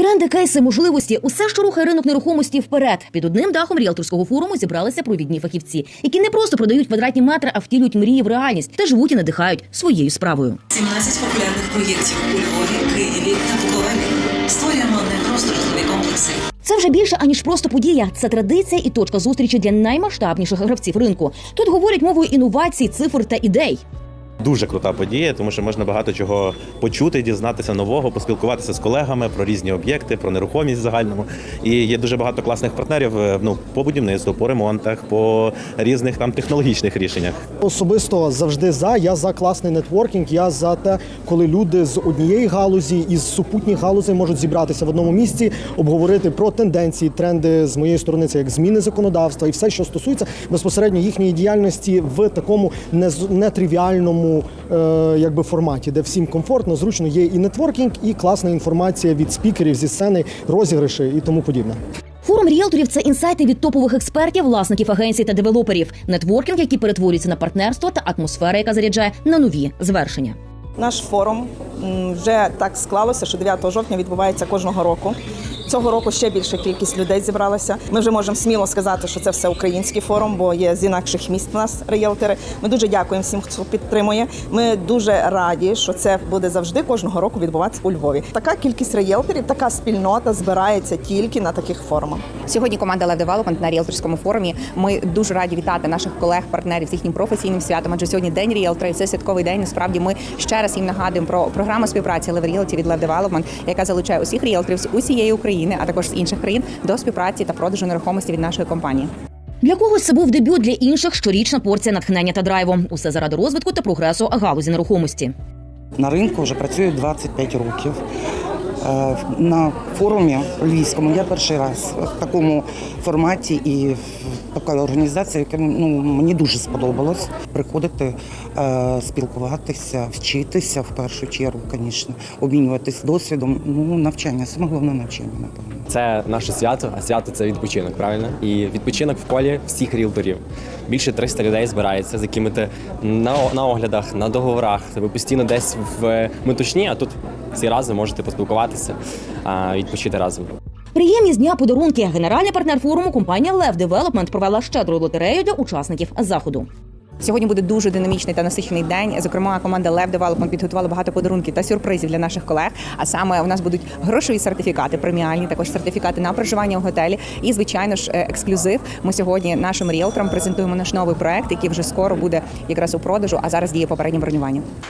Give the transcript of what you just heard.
Тренди, кейси, можливості усе, що рухає ринок нерухомості вперед. Під одним дахом ріелторського форуму зібралися провідні фахівці, які не просто продають квадратні метри, а втілюють мрії в реальність та живуть і надихають своєю справою. 17 популярних проєктів у Львові, Києві та Буковелі. Створюємо не просто житлові комплекси. Це вже більше аніж просто подія. Це традиція і точка зустрічі для наймасштабніших гравців ринку. Тут говорять мовою інновацій, цифр та ідей. Дуже крута подія, тому що можна багато чого почути, дізнатися нового, поспілкуватися з колегами про різні об'єкти, про нерухомість в загальному. І є дуже багато класних партнерів е, ну, по будівництву, по ремонтах, по різних там технологічних рішеннях. Особисто завжди за. Я за класний нетворкінг. Я за те, коли люди з однієї галузі і з супутніх галузей можуть зібратися в одному місці, обговорити про тенденції, тренди з моєї сторони, це як зміни законодавства і все, що стосується безпосередньо їхньої діяльності в такому нез- нетривіальному е, якби форматі, де всім комфортно, зручно є і нетворкінг, і класна інформація від спікерів зі сцени, розіграші і тому подібне. Форум ріелторів це інсайти від топових експертів, власників агенцій та девелоперів, нетворкінг, який перетворюється на партнерство та атмосфера, яка заряджає на нові звершення. Наш форум вже так склалося, що 9 жовтня відбувається кожного року. Цього року ще більша кількість людей зібралася. Ми вже можемо сміло сказати, що це все український форум, бо є з інакших міст у нас ріелтори. Ми дуже дякуємо всім, хто підтримує. Ми дуже раді, що це буде завжди кожного року відбуватися у Львові. Така кількість ріелторів, така спільнота збирається тільки на таких форумах. Сьогодні команда Love Development на ріелторському форумі. Ми дуже раді вітати наших колег, партнерів з їхнім професійним святом. Адже сьогодні день ріелтора, і це святковий день. Насправді ми ще раз їм нагадуємо про програму співпраці Love Realty від Love Development, яка залучає усіх ріелторів з усієї України, а також з інших країн до співпраці та продажу нерухомості від нашої компанії. Для когось це був дебют, для інших щорічна порція натхнення та драйву. Усе заради розвитку та прогресу галузі нерухомості. На ринку вже працюю 25 років. Е, На форумі львівському я перший раз в такому форматі і в така організація, яка ну, мені дуже сподобалось. Приходити, е, спілкуватися, вчитися в першу чергу, звісно, обмінюватись досвідом. Ну, навчання, саме головне навчання, напевно. Це наше свято, а свято це відпочинок, правильно? І відпочинок в колі всіх ріелторів. Більше 300 людей збирається, з якими ти на, на оглядах, на договорах. Ви постійно десь в метушні, а тут всі разом можете поспілкуватися, відпочити разом. Приємні з дня подарунки. Генеральний партнер форуму компанія Lev Development провела щедру лотерею для учасників заходу. Сьогодні буде дуже динамічний та насичений день. Зокрема, команда Love Development підготувала багато подарунків та сюрпризів для наших колег. А саме у нас будуть грошові сертифікати, преміальні, також сертифікати на проживання в готелі. І звичайно ж, е, ексклюзив. Ми сьогодні нашим ріелторам презентуємо наш новий проект, який вже скоро буде якраз у продажу. А зараз діє попереднє бронювання.